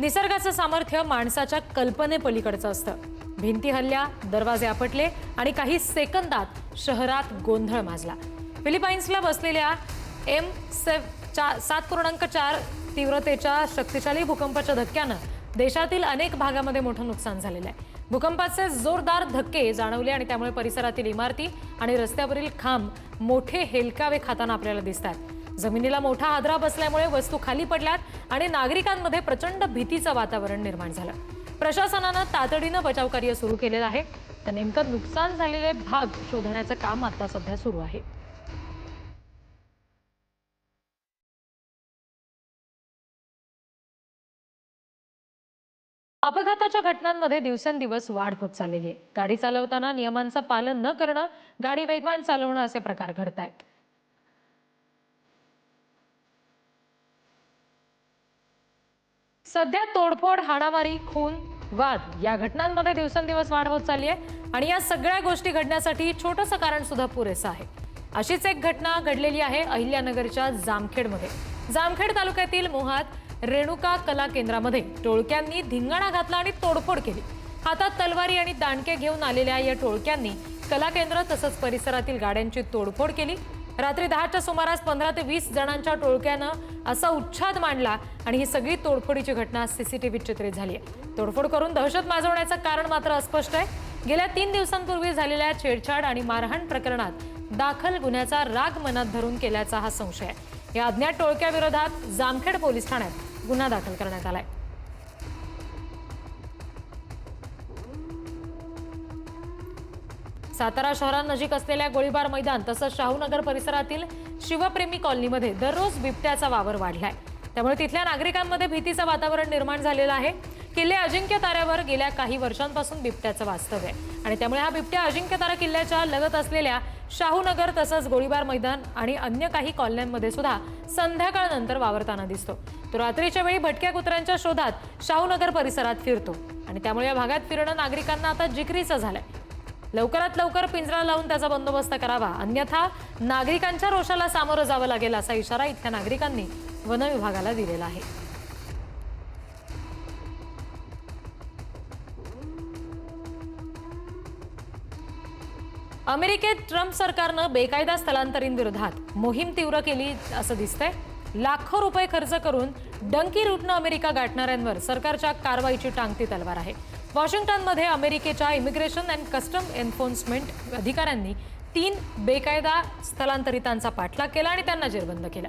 निसर्गाचं सामर्थ्य माणसाच्या कल्पनेपलीकडचं असतं. भिंती हल्ल्या दरवाजे आपटले आणि काही सेकंदात शहरात गोंधळ माजला. फिलिपाईन्सला बसलेल्या एम सेव चा सात पूर्णांक चार तीव्रतेच्या शक्तिशाली भूकंपाच्या धक्क्यानं देशातील अनेक भागामध्ये मोठं नुकसान झालेलं आहे. भूकंपाचे जोरदार धक्के जाणवले आणि त्यामुळे परिसरातील इमारती आणि रस्त्यावरील खांब मोठे हेलकावे खाताना आपल्याला दिसतात जमिनीला मोठा हादरा बसल्यामुळे वस्तू खाली पडल्यात आणि नागरिकांमध्ये प्रचंड भीतीचं वातावरण निर्माण झालं. प्रशासनानं तातडीनं बचावकार्य सुरू केलेलं आहे. तर नेमकं नुकसान झालेले भाग शोधण्याचं काम आता सध्या सुरू आहे. अपघाताच्या घटनांमध्ये दिवसेंदिवस वाढ होत चाललेली आहे. गाडी चालवताना नियमांचं पालन न करणं गाडी वेगवान चालवणं असे प्रकार घडत आहेत सध्या तोडफोड हाणामारी खून वाद या घटनांमध्ये दिवसेंदिवस वाढ होत चालली आहे आणि या सगळ्या गोष्टी घडण्यासाठी छोटंसं कारण सुद्धा पुरेसं आहे. अशीच एक घटना घडलेली आहे अहिल्यानगरच्या जामखेडमध्ये. जामखेड तालुक्यातील मोहात रेणुका कला केंद्रामध्ये टोळक्यांनी धिंगाणा घातला आणि तोडफोड केली. हातात तलवारी आणि दांडके घेऊन आलेल्या या टोळक्यांनी कला केंद्र तसंच परिसरातील गाड्यांची तोडफोड केली. रात्री दहाच्या सुमारास पंधरा ते वीस जणांच्या टोळक्यानं असा उच्छाद मांडला आणि ही सगळी तोडफोडीची घटना सीसीटीव्हीत चित्रित झाली आहे. तोडफोड करून दहशत माजवण्याचं कारण मात्र अस्पष्ट आहे. गेल्या तीन दिवसांपूर्वी झालेल्या छेडछाड आणि मारहाण प्रकरणात दाखल गुन्ह्याचा राग मनात धरून केल्याचा हा संशय आहे. या अज्ञात टोळक्याविरोधात जामखेड पोलीस ठाण्यात गुन्हा दाखल करण्यात आलाय. सातारा शहरानजीक असलेल्या गोळीबार मैदान तसंच शाहूनगर परिसरातील शिवप्रेमी कॉलनीमध्ये दररोज बिबट्याचा वावर वाढलाय. त्यामुळे तिथल्या नागरिकांमध्ये भीतीचं वातावरण निर्माण झालेलं आहे. किल्ले अजिंक्य ताऱ्यावर गेल्या काही वर्षांपासून बिबट्याचं वास्तव्य आहे. आणि त्यामुळे हा बिबट्या अजिंक्य तारा किल्ल्याच्या लगत असलेल्या शाहूनगर तसंच गोळीबार मैदान आणि अन्य काही कॉलन्यांमध्ये सुद्धा संध्याकाळनंतर वावरताना दिसतो. तो रात्रीच्या वेळी भटक्या कुत्र्यांच्या शोधात शाहूनगर परिसरात फिरतो. आणि त्यामुळे या भागात फिरणं नागरिकांना आता जिकरीचं झालंय. लवकरात लवकर पिंजरा लावून त्याचा बंदोबस्त करावा. अन्यथा नागरिकांच्या रोषाला सामोरं जावं लागेल असा इशारा इथल्या नागरिकांनी वन विभागाला दिलेला आहे. अमेरिकेत ट्रम्प सरकारनं बेकायदा स्थलांतरींविरोधात मोहीम तीव्र केली असं दिसतंय. लाखो रुपये खर्च करून डंकी रूटनं अमेरिका गाठणाऱ्यांवर सरकारच्या कारवाईची टांगती तलवार आहे. वॉशिंग्टनमध्ये अमेरिकेच्या इमिग्रेशन अँड कस्टम एन्फोर्समेंट अधिकाऱ्यांनी तीन बेकायदा स्थलांतरितांचा पाठलाग केला आणि त्यांना जेरबंद केलं.